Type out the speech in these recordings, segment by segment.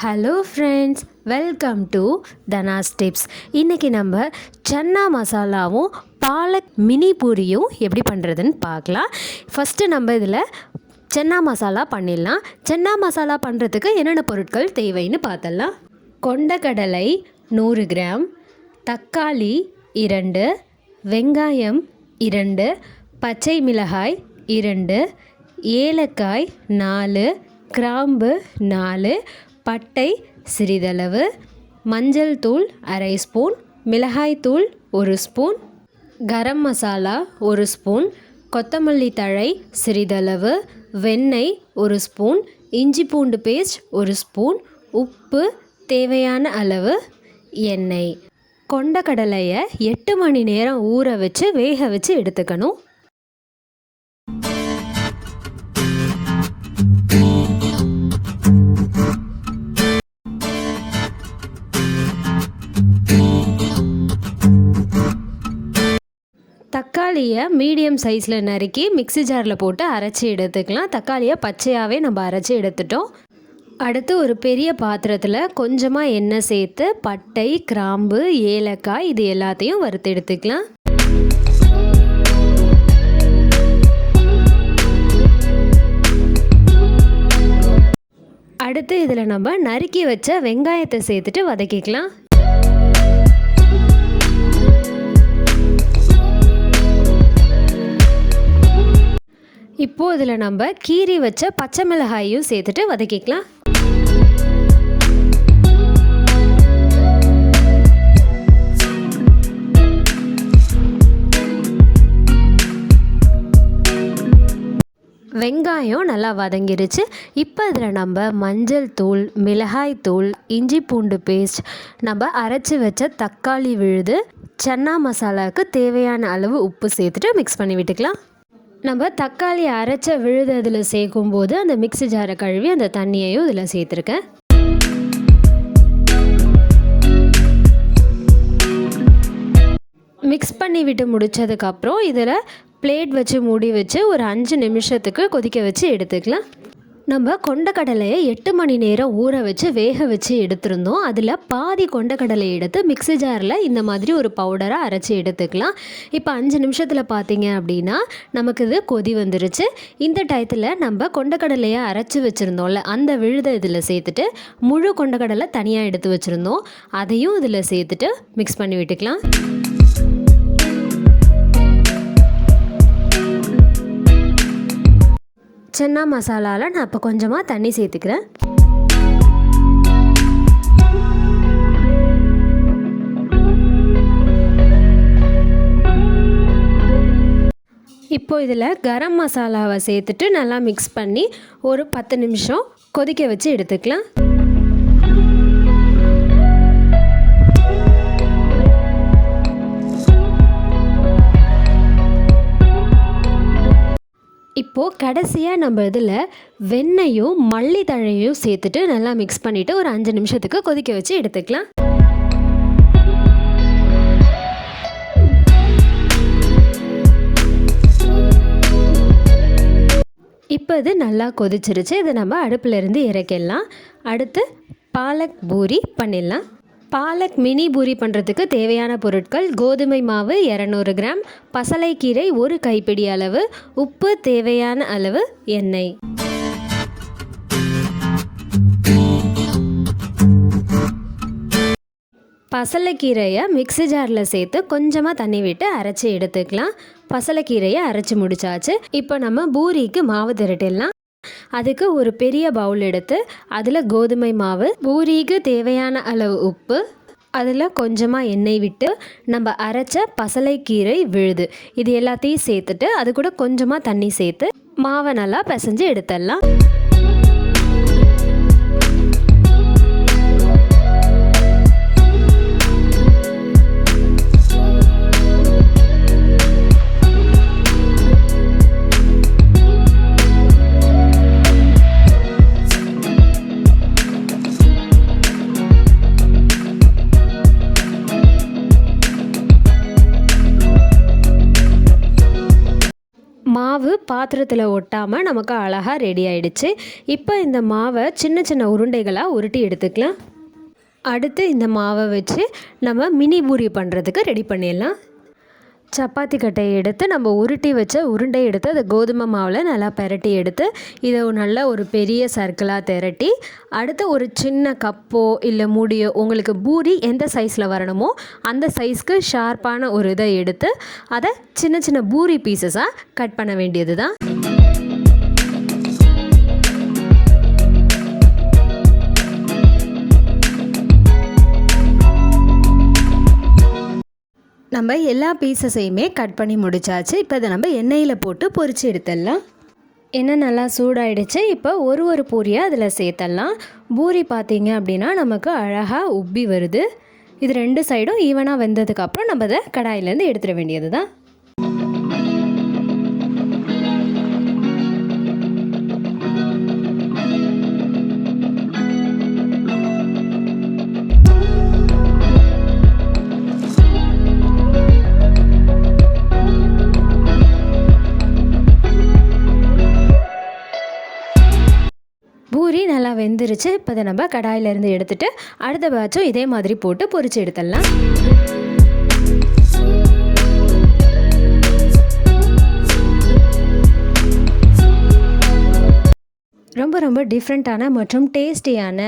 Hello friends welcome to Dhana's tips இன்றைக்கி நம்ம சன்னா மசாலாவும் பாலக் மினி பூரியும் எப்படி பண்ணுறதுன்னு பார்க்கலாம். ஃபஸ்ட்டு நம்ம இதில் சன்னா மசாலா பண்ணிடலாம். சன்னா மசாலா பண்ணுறதுக்கு என்னென்ன பொருட்கள் தேவைன்னு பார்த்தலாம் கொண்டக்கடலை நூறு கிராம் தக்காளி இரண்டு வெங்காயம் இரண்டு பச்சை மிளகாய் இரண்டு ஏலக்காய் நாலு கிராம்பு நாலு பட்டை சிறிதளவு மஞ்சள் தூள் அரை ஸ்பூன் மிளகாய் தூள் ஒரு ஸ்பூன் கரம் மசாலா ஒரு ஸ்பூன் கொத்தமல்லி தழை சிறிதளவு வெண்ணெய் ஒரு ஸ்பூன் இஞ்சி பூண்டு பேஸ்ட் ஒரு ஸ்பூன் உப்பு தேவையான அளவு எண்ணெய். கொண்டக்கடலையை எட்டு மணி நேரம் ஊற வச்சு வேக வச்சு எடுத்துக்கணும். தக்காளியை மீடியம் சைஸில் நறுக்கி மிக்ஸி ஜாரில் போட்டு அரைச்சி எடுத்துக்கலாம். தக்காளியை பச்சையாகவே நம்ம அரைச்சி எடுத்துட்டோம். அடுத்து ஒரு பெரிய பாத்திரத்தில் கொஞ்சமாக எண்ணெய் சேர்த்து பட்டை கிராம்பு ஏலக்காய் இது எல்லாத்தையும் வறுத்து எடுத்துக்கலாம். அடுத்து இதில் நம்ம நறுக்கி வச்ச வெங்காயத்தை சேர்த்துட்டு வதக்கிக்கலாம். இப்போது இதில் நம்ம கீரி வச்ச பச்சை மிளகாயும் சேர்த்துட்டு வதக்கிக்கலாம். வெங்காயம் நல்லா வதங்கிருச்சு. இப்போ இதில் நம்ம மஞ்சள் தூள் மிளகாய் தூள் இஞ்சி பூண்டு பேஸ்ட் நம்ம அரைச்சி வச்ச தக்காளி விழுது சன்னா மசாலாவுக்கு தேவையான அளவு உப்பு சேர்த்துட்டு மிக்ஸ் பண்ணி விட்டுக்கலாம். நம்ம தக்காளி அரைச்ச விழுது அதில் சேர்க்கும்போது அந்த மிக்ஸி ஜாரை கழுவி அந்த தண்ணியையும் இதில் சேர்த்துருக்கேன். மிக்ஸ் பண்ணி விட்டு முடித்ததுக்கப்புறம் இதில் பிளேட் வச்சு மூடி வச்சு ஒரு அஞ்சு நிமிஷத்துக்கு கொதிக்க வச்சு எடுத்துக்கலாம். நம்ம கொண்டக்கடலையை எட்டு மணி நேரம் ஊற வச்சு வேக வச்சு எடுத்திருந்தோம். அதில் பாதி கொண்டக்கடலை எடுத்து மிக்ஸி ஜாரில் இந்த மாதிரி ஒரு பவுடராக அரைச்சி எடுத்துக்கலாம். இப்போ அஞ்சு நிமிஷத்தில் பார்த்தீங்க அப்படின்னா நமக்கு இது கொதி வந்துருச்சு. இந்த டயத்தில் நம்ம கொண்டக்கடலையை அரைச்சி வச்சுருந்தோம்ல அந்த விழுதை இதில் சேர்த்துட்டு முழு கொண்டக்கடலை தனியாக எடுத்து வச்சுருந்தோம். அதையும் இதில் சேர்த்துட்டு மிக்ஸ் பண்ணி விட்டுக்கலாம். சன்னா மசாலாவில் நான் இப்போ கொஞ்சமாக தண்ணி சேர்த்துக்கிறேன். இப்போ இதில் கரம் மசாலாவை சேர்த்துட்டு நல்லா மிக்ஸ் பண்ணி ஒரு பத்து நிமிஷம் கொதிக்க வச்சு எடுத்துக்கலாம். இப்போது கடைசியாக நம்ம இதில் வெண்ணையும் மல்லி தழையும் சேர்த்துட்டு நல்லா மிக்ஸ் பண்ணிவிட்டு ஒரு அஞ்சு நிமிஷத்துக்கு கொதிக்க வச்சு எடுத்துக்கலாம். இப்போ இது நல்லா கொதிச்சிருச்சு. இதை நம்ம அடுப்பில் இருந்து இறக்கிடலாம். அடுத்து பாலக் பூரி பண்ணிடலாம். பாலக் மினி பூரி பண்ணுறதுக்கு தேவையான பொருட்கள் கோதுமை மாவு இரநூறு கிராம் பசலைக்கீரை ஒரு கைப்பிடி அளவு உப்பு தேவையான அளவு எண்ணெய். பசலைக்கீரையை மிக்ஸி ஜாரில் சேர்த்து கொஞ்சமாக தண்ணி விட்டு அரைச்சி எடுத்துக்கலாம். பசலைக்கீரையை அரைச்சி முடிச்சாச்சு. இப்போ நம்ம பூரிக்கு மாவு திரட்டிடலாம். அதுக்கு ஒரு பெரிய பவுல் எடுத்து அதில் கோதுமை மாவு பூரிக்கு தேவையான அளவு உப்பு அதில் கொஞ்சமாக எண்ணெய் விட்டு நம்ம அரைச்ச பசலைக்கீரை விழுது. இது எல்லாத்தையும் சேர்த்துட்டு அது கூட கொஞ்சமாக தண்ணி சேர்த்து மாவை நல்லா பிசைஞ்சு எடுத்துடலாம். மாவு பாத்திரத்தில் ஒட்டாமல் நமக்கு அழகாக ரெடி ஆயிடுச்சு. இப்போ இந்த மாவை சின்ன சின்ன உருண்டைகளாக உருட்டி எடுத்துக்கலாம். அடுத்து இந்த மாவை வச்சு நம்ம மினி பூரி பண்ணுறதுக்கு ரெடி பண்ணிடலாம். சப்பாத்தி கட்டையை எடுத்து நம்ம உருட்டி வச்ச உருண்டை எடுத்து அதை கோதுமை மாவில் நல்லா பெரட்டி எடுத்து இதை நல்லா நல்ல ஒரு பெரிய சர்க்கிளாக திரட்டி அடுத்து ஒரு சின்ன கப்போ இல்லை மூடியோ உங்களுக்கு பூரி எந்த சைஸில் வரணுமோ அந்த சைஸ்க்கு ஷார்ப்பான ஒரு இதை எடுத்து அதை சின்ன சின்ன பூரி பீசஸாக கட் பண்ண வேண்டியது தான் நம்ம எல்லா பீசஸையுமே கட் பண்ணி முடிச்சாச்சு. இப்போ இதை நம்ம எண்ணெயில் போட்டு பொறிச்சு எடுத்துடலாம். எண்ணெய் நல்லா சூடாயிடுச்சு. இப்போ ஒரு ஒரு பூரியாக அதில் சேர்த்துடலாம். பூரி பார்த்தீங்க அப்படின்னா நமக்கு அழகாக உப்பி வருது. இது ரெண்டு சைடும் ஈவனாக வெந்ததுக்கப்புறம் நம்ம அதை கடாயிலேருந்து எடுத்துட வேண்டியது தான் பூரி நல்லா வெந்துருச்சு. இப்போ இதை நம்ம கடாயிலேருந்து எடுத்துகிட்டு அடுத்த பேட்சும் இதே மாதிரி போட்டு பொரிச்சு எடுத்துடலாம். ரொம்ப ரொம்ப டிஃப்ரெண்ட்டான மற்றும் டேஸ்டியான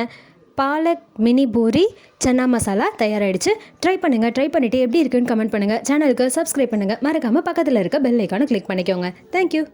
பாலக் மினி பூரி சன்னா மசாலா தயாராகிடுச்சு ட்ரை பண்ணுங்கள் ட்ரை பண்ணிவிட்டு எப்படி இருக்குன்னு கமெண்ட் பண்ணுங்கள் சேனலுக்கு சப்ஸ்கிரைப் பண்ணுங்கள் மறக்காமல் பக்கத்தில் இருக்க பெல் ஐக்கானை கிளிக் பண்ணிக்கோங்க. தேங்க்யூ